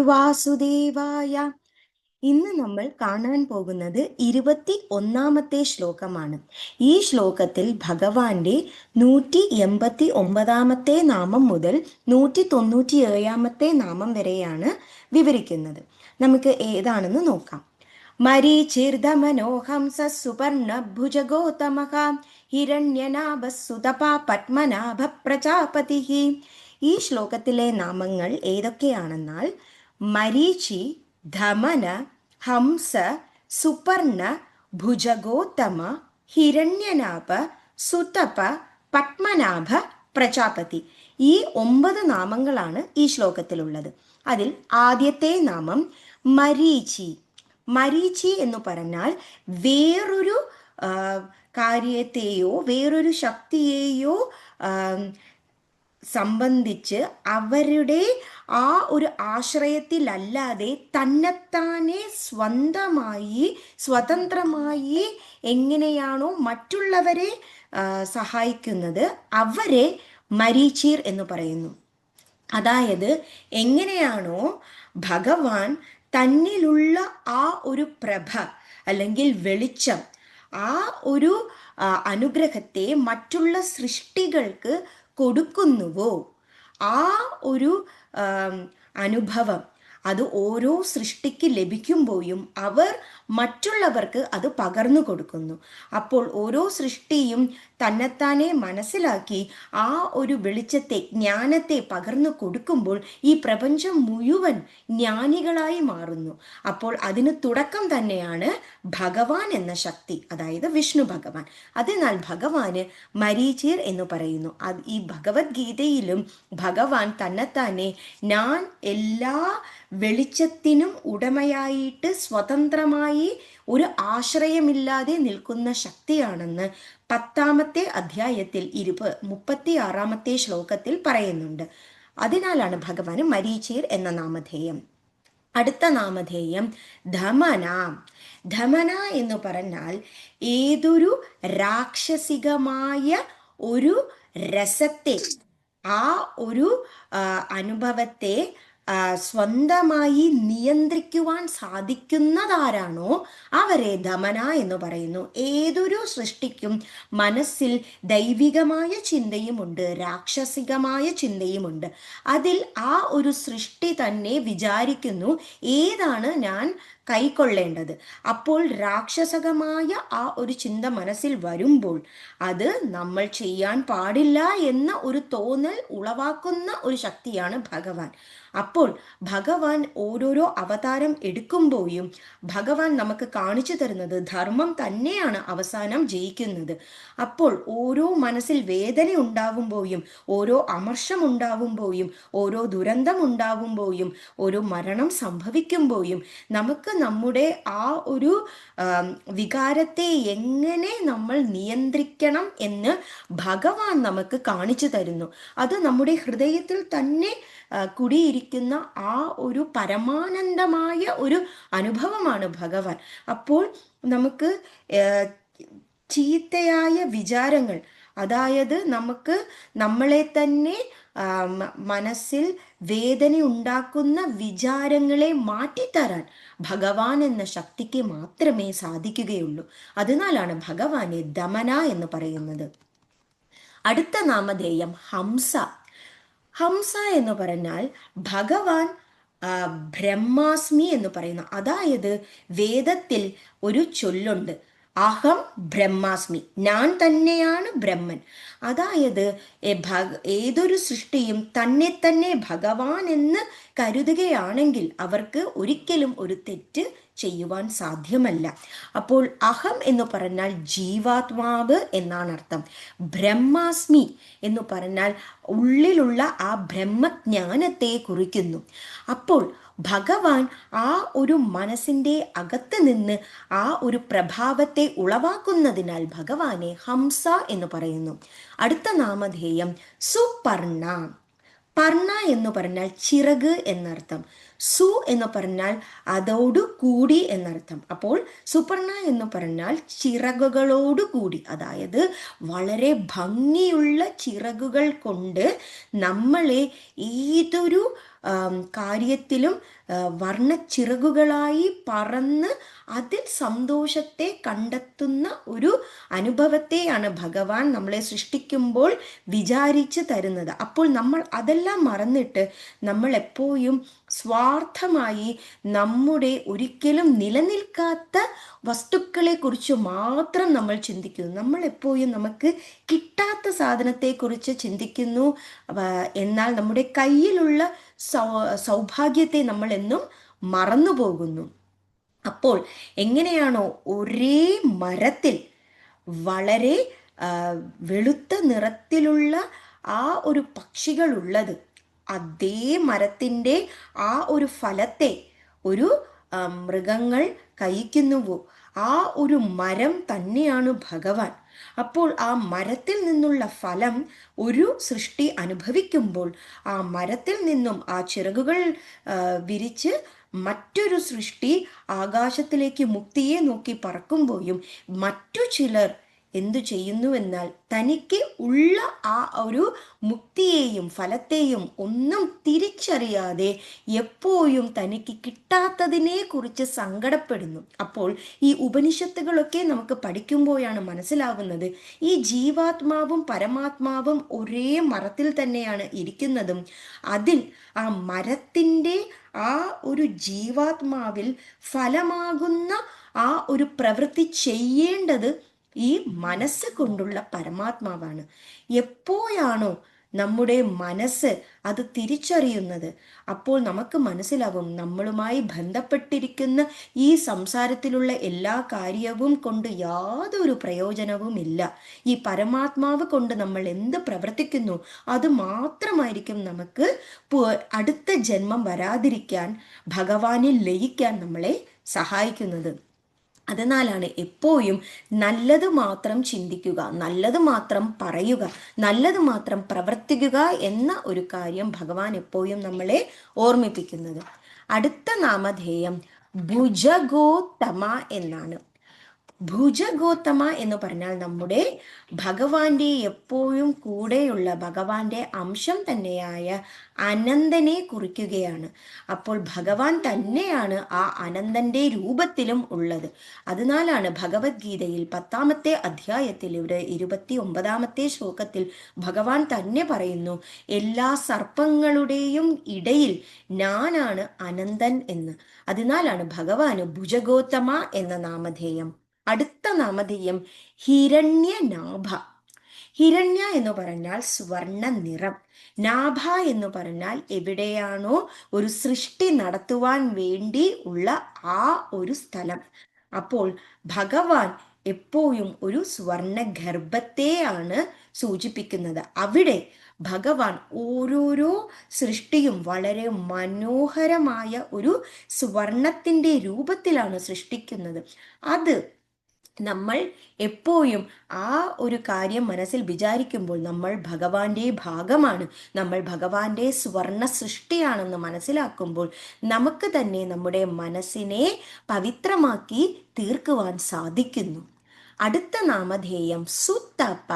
വാസുദേവായ. ഇന്ന് നമ്മൾ കാണാൻ പോകുന്നത് ഇരുപത്തി ഒന്നാമത്തെ ശ്ലോകമാണ്. ഈ ശ്ലോകത്തിൽ ഭഗവാന്റെ നൂറ്റി എൺപത്തി ഒമ്പതാമത്തെ നാമം മുതൽ നൂറ്റി തൊണ്ണൂറ്റി ഏഴാമത്തെ നാമം വരെയാണ് വിവരിക്കുന്നത്. നമുക്ക് ഏതാണെന്ന് നോക്കാം. മരീചിർദമനോഹംസ സുവർണ ഹിരണ്യനാഭസുതപ പത്മനാഭ പ്രജാപതി ഈ ശ്ലോകത്തിലെ നാമങ്ങൾ ഏതൊക്കെയാണെന്നാൽ മരീചി ധമന ഹംസ സുപർണ ഭുജഗോത്തമ ഹിരണ്യനാഭ സുതപ പത്മനാഭ പ്രജാപതി. ഈ ഒമ്പത് നാമങ്ങളാണ് ഈ ശ്ലോകത്തിലുള്ളത്. അതിൽ ആദ്യത്തെ നാമം മരീചി. മരീചി എന്ന് പറഞ്ഞാൽ വേറൊരു കാര്യത്തെയോ വേറൊരു ശക്തിയെയോ സംബന്ധിച്ച് അവരുടെ ആ ഒരു ആശ്രയത്തിലല്ലാതെ തന്നെത്താനെ സ്വന്തമായി സ്വതന്ത്രമായി എങ്ങനെയാണോ മറ്റുള്ളവരെ സഹായിക്കുന്നത് അവരെ മരീചീർ എന്ന് പറയുന്നു. അതായത് എങ്ങനെയാണോ ഭഗവാൻ തന്നിലുള്ള ആ ഒരു പ്രഭ അല്ലെങ്കിൽ വെളിച്ചം ആ ഒരു അനുഗ്രഹത്തെ മറ്റുള്ള സൃഷ്ടികൾക്ക് കൊടുക്കുന്നുവോ? ആ ഒരു അനുഭവം അത് ഓരോ സൃഷ്ടിക്ക് ലഭിക്കുമ്പോഴും അവർ മറ്റുള്ളവർക്ക് അത് പകർന്നു കൊടുക്കുന്നു. അപ്പോൾ ഓരോ സൃഷ്ടിയും തന്നെത്താനെ മനസ്സിലാക്കി ആ ഒരു വെളിച്ചത്തെ ജ്ഞാനത്തെ പകർന്നു കൊടുക്കുമ്പോൾ ഈ പ്രപഞ്ചം മുഴുവൻ ജ്ഞാനികളായി മാറുന്നു. അപ്പോൾ അതിന് തുടക്കം തന്നെയാണ് ഭഗവാൻ എന്ന ശക്തി അതായത് വിഷ്ണു ഭഗവാൻ. അതിനാൽ ഭഗവാന് മരീചീർ എന്ന് പറയുന്നു. ഈ ഭഗവത്ഗീതയിലും ഭഗവാൻ തന്നെത്താനെ ഞാൻ എല്ലാ വെളിച്ചത്തിനും ഉടമയായിട്ട് സ്വതന്ത്രമായി ഒരു ആശ്രയമില്ലാതെ നിൽക്കുന്ന ശക്തിയാണെന്ന് പത്താമത്തെ അധ്യായത്തിൽ ഇരുപ മുപ്പത്തി ആറാമത്തെ ശ്ലോകത്തിൽ പറയുന്നുണ്ട്. അതിനാലാണ് ഭഗവാന് മരീചീർ എന്ന നാമധേയം. അടുത്ത നാമധേയം ധമന. ധമന എന്ന് പറഞ്ഞാൽ ഏതൊരു രാക്ഷസികമായ ഒരു രസത്തെ ആ ഒരു അനുഭവത്തെ സ്വന്തമായി നിയന്ത്രിക്കുവാൻ സാധിക്കുന്നതാരാണോ അവരെ ദമന എന്ന് പറയുന്നു. ഏതൊരു സൃഷ്ടിക്കും മനസ്സിൽ ദൈവികമായ ചിന്തയുമുണ്ട് രാക്ഷസികമായ ചിന്തയുമുണ്ട്. അതിൽ ആ ഒരു സൃഷ്ടി തന്നെ വിചാരിക്കുന്നു ഏതാണ് ഞാൻ കൈക്കൊള്ളേണ്ടത്. അപ്പോൾ രാക്ഷസകമായ ആ ഒരു ചിന്ത മനസ്സിൽ വരുമ്പോൾ അത് നമ്മൾ ചെയ്യാൻ പാടില്ല എന്ന ഒരു തോന്നൽ ഉളവാക്കുന്ന ഒരു ശക്തിയാണ് ഭഗവാൻ. അപ്പോൾ ഭഗവാൻ ഓരോരോ അവതാരം എടുക്കുമ്പോഴും ഭഗവാൻ നമുക്ക് കാണിച്ചു തരുന്നത് ധർമ്മം തന്നെയാണ് അവസാനം ജയിക്കുന്നത്. അപ്പോൾ ഓരോ മനസ്സിൽ വേദന ഉണ്ടാകുമ്പോഴും ഓരോ അമർഷം ഉണ്ടാകുമ്പോഴും ഓരോ ദുരന്തം ഉണ്ടാകുമ്പോഴും ഓരോ മരണം സംഭവിക്കുമ്പോഴും നമുക്ക് നമ്മുടെ ആ ഒരു വികാരത്തെ എങ്ങനെ നമ്മൾ നിയന്ത്രിക്കണം എന്ന് ഭഗവാൻ നമുക്ക് കാണിച്ചു തരുന്നു. അത് നമ്മുടെ ഹൃദയത്തിൽ തന്നെ കുടിയിരിക്കുന്ന ആ ഒരു പരമാനന്ദമായ ഒരു അനുഭവമാണ് ഭഗവാൻ. അപ്പോൾ നമുക്ക് ചീത്തയായ വിചാരങ്ങൾ അതായത് നമുക്ക് നമ്മളെ തന്നെ മനസ്സിൽ വേദന ഉണ്ടാക്കുന്ന വിചാരങ്ങളെ മാറ്റിത്തരാൻ ഭഗവാൻ എന്ന ശക്തിക്ക് മാത്രമേ സാധിക്കുകയുള്ളൂ. അതിനാലാണ് ഭഗവാനെ ദമന എന്ന് പറയുന്നത്. അടുത്ത നാമധേയം ഹംസ. ഹംസ എന്ന് പറഞ്ഞാൽ ഭഗവാൻ ബ്രഹ്മാസ്മി എന്ന് പറയുന്ന. അതായത് വേദത്തിൽ ഒരു ചൊല്ലുണ്ട്. അഹം ബ്രഹ്മാസ്മി. ഞാൻ തന്നെയാണ് ബ്രഹ്മൻ. അതായത് ഏതൊരു സൃഷ്ടിയും തന്നെ തന്നെ ഭഗവാൻ എന്ന് കരുതുകയാണെങ്കിൽ അവർക്ക് ഒരിക്കലും ഒരു തെറ്റ് ചെയ്യുവാൻ സാധ്യമല്ല. അപ്പോൾ അഹം എന്ന് പറഞ്ഞാൽ ജീവാത്മാവ് എന്നാണ് അർത്ഥം. ബ്രഹ്മാസ്മി എന്ന് പറഞ്ഞാൽ ഉള്ളിലുള്ള ആ ബ്രഹ്മജ്ഞാനത്തെ കുറിക്കുന്നു. അപ്പോൾ ഭഗവാൻ ആ ഒരു മനസ്സിന്റെ അകത്ത് നിന്ന് ആ ഒരു പ്രഭാവത്തെ ഉളവാക്കുന്നതിനാൽ ഭഗവാനെ ഹംസ എന്ന് പറയുന്നു. അടുത്ത നാമധേയം സുപർണ. പർണ എന്ന് പറഞ്ഞാൽ ചിറക് എന്നർത്ഥം. സു എന്ന് പറഞ്ഞാൽ അതോടു കൂടി എന്നർത്ഥം. അപ്പോൾ സുപർണ എന്ന് പറഞ്ഞാൽ ചിറകുകളോട് കൂടി. അതായത് വളരെ ഭംഗിയുള്ള ചിറകുകൾ കൊണ്ട് നമ്മളെ ഏതൊരു കാര്യത്തിലും വർണ ചിറകുകളായി പറന്ന് അതിൽ സന്തോഷത്തെ കണ്ടെത്തുന്ന ഒരു അനുഭവത്തെയാണ് ഭഗവാൻ നമ്മളെ സൃഷ്ടിക്കുമ്പോൾ വിചാരിച്ച് തരുന്നത്. അപ്പോൾ നമ്മൾ അതെല്ലാം മറന്നിട്ട് നമ്മൾ എപ്പോഴും സ്വാർത്ഥമായി നമ്മുടെ ഒരിക്കലും നിലനിൽക്കാത്ത വസ്തുക്കളെ കുറിച്ച് മാത്രം നമ്മൾ ചിന്തിക്കുന്നു. നമ്മൾ എപ്പോഴും നമുക്ക് കിട്ടാത്ത സാധനത്തെക്കുറിച്ച് ചിന്തിക്കുന്നു. എന്നാൽ നമ്മുടെ കയ്യിലുള്ള സൗഭാഗ്യത്തെ നമ്മൾ എന്നും മറന്നു പോകുന്നു അപ്പോൾ എങ്ങനെയാണോ ഒരേ മരത്തിൽ വളരെ വെളുത്ത നിറത്തിലുള്ള ആ ഒരു പക്ഷികളുള്ളത് അതേ മരത്തിന്റെ ആ ഒരു ഫലത്തെ ഒരു മൃഗങ്ങൾ കഴിക്കുന്നുവോ? ആ ഒരു മരം തന്നെയാണ് ഭഗവാൻ. അപ്പോൾ ആ മരത്തിൽ നിന്നുള്ള ഫലം ഒരു സൃഷ്ടി അനുഭവിക്കുമ്പോൾ ആ മരത്തിൽ നിന്നും ആ ചിറകുകൾ വിരിച്ച് മറ്റൊരു സൃഷ്ടി ആകാശത്തിലേക്ക് മുക്തിയെ നോക്കി പറക്കുമ്പോഴും മറ്റു ചിലർ എന്തു ചെയ്യുന്നുവെന്നാൽ തനിക്ക് ഉള്ള ആ ഒരു മുക്തിയെയും ഫലത്തെയും ഒന്നും തിരിച്ചറിയാതെ എപ്പോഴും തനിക്ക് കിട്ടാത്തതിനെ കുറിച്ച് സങ്കടപ്പെടുന്നു. അപ്പോൾ ഈ ഉപനിഷത്തുകളൊക്കെ നമുക്ക് പഠിക്കുമ്പോഴാണ് മനസ്സിലാവുന്നത് ഈ ജീവാത്മാവും പരമാത്മാവും ഒരേ മരത്തിൽ തന്നെയാണ് ഇരിക്കുന്നതും. അതിൽ ആ മരത്തിന്റെ ആ ഒരു ജീവാത്മാവിൽ ഫലമാകുന്ന ആ ഒരു പ്രവൃത്തി ചെയ്യേണ്ടത് ഈ മനസ്സ് കൊണ്ടുള്ള പരമാത്മാവാണ്. എപ്പോഴാണോ നമ്മുടെ മനസ്സ് അത് തിരിച്ചറിയുന്നത് അപ്പോൾ നമുക്ക് മനസ്സിലാവും നമ്മളുമായി ബന്ധപ്പെട്ടിരിക്കുന്ന ഈ സംസാരത്തിലുള്ള എല്ലാ കാര്യവും കൊണ്ട് യാതൊരു പ്രയോജനവുമില്ല ഈ പരമാത്മാവ് കൊണ്ട് നമ്മൾ എന്ത് പ്രവർത്തിക്കുന്നു അത് മാത്രമായിരിക്കും നമുക്ക് അടുത്ത ജന്മം വരാതിരിക്കാൻ ഭഗവാനിൽ ലയിക്കാൻ നമ്മളെ സഹായിക്കുന്നത്. അതിനാലാണ് എപ്പോഴും നല്ലത് മാത്രം ചിന്തിക്കുക നല്ലത് മാത്രം പറയുക നല്ലത് മാത്രം പ്രവർത്തിക്കുക എന്ന ഒരു കാര്യം ഭഗവാൻ എപ്പോഴും നമ്മളെ ഓർമ്മിപ്പിക്കുന്നത്. അടുത്ത നാമധേയം ഭുജഗോത്തമ എന്നാണ്. ഭുജഗോത്തമ എന്ന് പറഞ്ഞാൽ നമ്മുടെ ഭഗവാന്റെ എപ്പോഴും കൂടെയുള്ള ഭഗവാന്റെ അംശം തന്നെയായ അനന്തനെ കുറിക്കുകയാണ്. അപ്പോൾ ഭഗവാൻ തന്നെയാണ് ആ അനന്തന്റെ രൂപത്തിലും ഉള്ളത്. അതിനാലാണ് ഭഗവത്ഗീതയിൽ പത്താമത്തെ അധ്യായത്തിൽ ഇവിടെ ഇരുപത്തി ഒമ്പതാമത്തെ ശ്ലോകത്തിൽ ഭഗവാൻ തന്നെ പറയുന്നു എല്ലാ സർപ്പങ്ങളുടെയും ഇടയിൽ ഞാനാണ് അനന്തൻ എന്ന്. അതിനാലാണ് ഭഗവാന് ഭുജഗോത്തമ എന്ന നാമധേയം. അടുത്ത നാമധേയം ഹിരണ്യനാഭ. ഹിരണ്യ എന്ന് പറഞ്ഞാൽ സ്വർണ നിറം നാഭ എന്ന് പറഞ്ഞാൽ എവിടെയാണോ ഒരു സൃഷ്ടി നടത്തുവാൻ വേണ്ടി ഉള്ള ആ ഒരു സ്ഥലം. അപ്പോൾ ഭഗവാൻ എപ്പോഴും ഒരു സ്വർണ ഗർഭത്തെയാണ് സൂചിപ്പിക്കുന്നത്. അവിടെ ഭഗവാൻ ഓരോരോ സൃഷ്ടിയും വളരെ മനോഹരമായ ഒരു സ്വർണത്തിന്റെ രൂപത്തിലാണ് സൃഷ്ടിക്കുന്നത്. അത് നമ്മൾ എപ്പോഴും ആ ഒരു കാര്യം മനസ്സിൽ വിചാരിക്കുമ്പോൾ നമ്മൾ ഭഗവാന്റെ ഭാഗമാണ്. നമ്മൾ ഭഗവാന്റെ സ്വർണ സൃഷ്ടിയാണെന്ന് മനസ്സിലാക്കുമ്പോൾ നമുക്ക് തന്നെ നമ്മുടെ മനസ്സിനെ പവിത്രമാക്കി തീർക്കുവാൻ സാധിക്കുന്നു. അടുത്ത നാമധേയം സുത്തപ.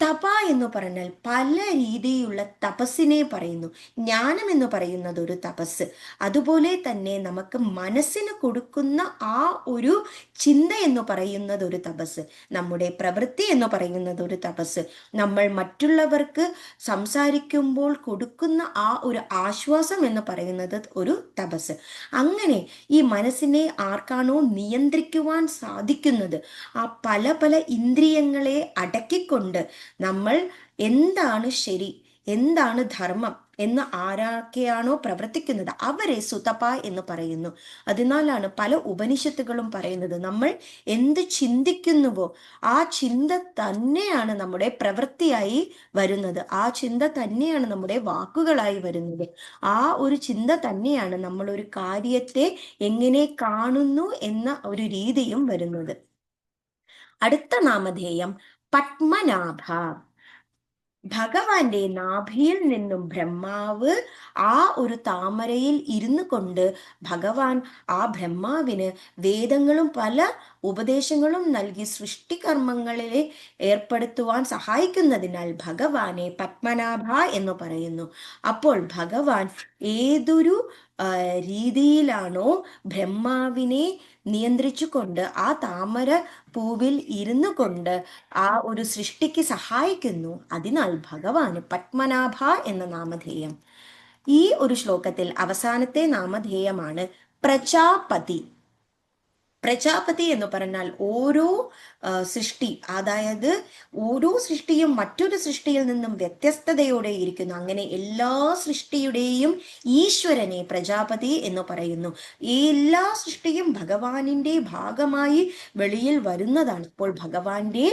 തപ എന്ന് പറഞ്ഞാൽ പല രീതിയിലുള്ള തപസ്സിനെ പറയുന്നു. ജ്ഞാനം എന്ന് പറയുന്നത് ഒരു തപസ്. അതുപോലെ തന്നെ നമുക്ക് മനസ്സിന് കൊടുക്കുന്ന ആ ഒരു ചിന്ത എന്ന് പറയുന്നത് ഒരു തപസ്. നമ്മുടെ പ്രവൃത്തി എന്ന് പറയുന്നത് ഒരു തപസ്. നമ്മൾ മറ്റുള്ളവർക്ക് സംസാരിക്കുമ്പോൾ കൊടുക്കുന്ന ആ ഒരു ആശ്വാസം എന്ന് പറയുന്നത് ഒരു തപസ്. അങ്ങനെ ഈ മനസ്സിനെ ആർക്കാണോ നിയന്ത്രിക്കുവാൻ സാധിക്കുന്നത്? ആ പല പല ഇന്ദ്രിയങ്ങളെ അടക്കിക്കൊണ്ട് നമ്മൾ എന്താണ് ശരി എന്താണ് ധർമ്മം എന്ന് ആരൊക്കെയാണോ പ്രവർത്തിക്കുന്നത് അവരെ സുതപ എന്ന് പറയുന്നു. അതിനാലാണ് പല ഉപനിഷത്തുകളും പറയുന്നത് നമ്മൾ എന്ത് ചിന്തിക്കുന്നുവോ ആ ചിന്ത തന്നെയാണ് നമ്മുടെ പ്രവൃത്തിയായി വരുന്നത്. ആ ചിന്ത തന്നെയാണ് നമ്മുടെ വാക്കുകളായി വരുന്നത്. ആ ഒരു ചിന്ത തന്നെയാണ് നമ്മൾ ഒരു കാര്യത്തെ എങ്ങനെ കാണുന്നു എന്ന ഒരു രീതിയും വരുന്നത്. അടുത്ത നാമധേയം പത്മനാഭ. ഭഗവാന്റെ നാഭിയിൽ നിന്നും ബ്രഹ്മാവ് ആ ഒരു താമരയിൽ ഇരുന്നു കൊണ്ട് ഭഗവാൻ ആ ബ്രഹ്മാവിന് വേദങ്ങളും പല ഉപദേശങ്ങളും നൽകി സൃഷ്ടികർമ്മങ്ങളിലെ ഏർപ്പെടുത്തുവാൻ സഹായിക്കുന്നതിനാൽ ഭഗവാനെ പത്മനാഭ എന്ന് പറയുന്നു. അപ്പോൾ ഭഗവാൻ ഏതൊരു രീതിയിലാണോ ബ്രഹ്മാവിനെ നിയന്ത്രിച്ചുകൊണ്ട് ആ താമര പൂവിൽ ഇരുന്നു കൊണ്ട് ആ ഒരു സൃഷ്ടിക്ക് സഹായിക്കുന്നു അതിനാൽ ഭഗവാന് പത്മനാഭ എന്ന നാമധേയം. ഈ ഒരു ശ്ലോകത്തിൽ അവസാനത്തെ നാമധേയമാണ് പ്രജാപതി. പ്രജാപതി എന്ന് പറഞ്ഞാൽ ഓരോ സൃഷ്ടി അതായത് ഓരോ സൃഷ്ടിയും മറ്റൊരു സൃഷ്ടിയിൽ നിന്നും വ്യത്യസ്തതയോടെ ഇരിക്കുന്നു. അങ്ങനെ എല്ലാ സൃഷ്ടിയുടെയും ഈശ്വരനെ പ്രജാപതി എന്ന് പറയുന്നു. എല്ലാ സൃഷ്ടിയും ഭഗവാനിന്റെ ഭാഗമായി വെളിയിൽ വരുന്നതാണ്. ഇപ്പോൾ ഭഗവാന്റെ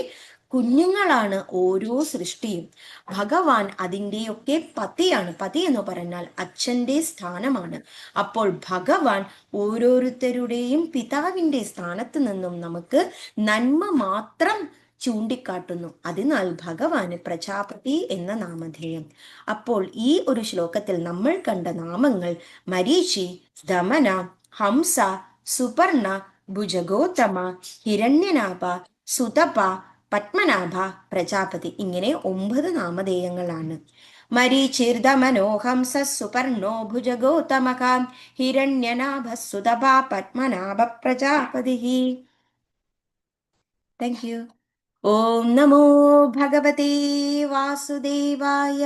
കുഞ്ഞുങ്ങളാണ് ഓരോ സൃഷ്ടിയും. ഭഗവാൻ അതിന്റെയൊക്കെ പതിയാണ്. പതി എന്ന് പറഞ്ഞാൽ അച്ഛന്റെ സ്ഥാനമാണ്. അപ്പോൾ ഭഗവാൻ ഓരോരുത്തരുടെയും പിതാവിന്റെ സ്ഥാനത്ത് നിന്നും നമുക്ക് നന്മ മാത്രം ചൂണ്ടിക്കാട്ടുന്നു. അതിനാൽ ഭഗവാന് പ്രജാപതി എന്ന നാമധേയം. അപ്പോൾ ഈ ഒരു ശ്ലോകത്തിൽ നമ്മൾ കണ്ട നാമങ്ങൾ മരീചി ദമന ഹംസ സുപർണ ഭുജഗോത്തമ ഹിരണ്യനാഭ സുതപ പത്മനാഭ പ്രജാപതി. ഇങ്ങനെ ഒമ്പത് നാമധേയങ്ങളാണ്. മരീചിർദമനോഹംസ സുപർണോ ഭുജഗോതമകാം ഹിരണ്യനാഭ സുതഭ പത്മനാഭ പ്രജാപതി. താങ്ക് യു ഓം നമോ വാസുദേവായ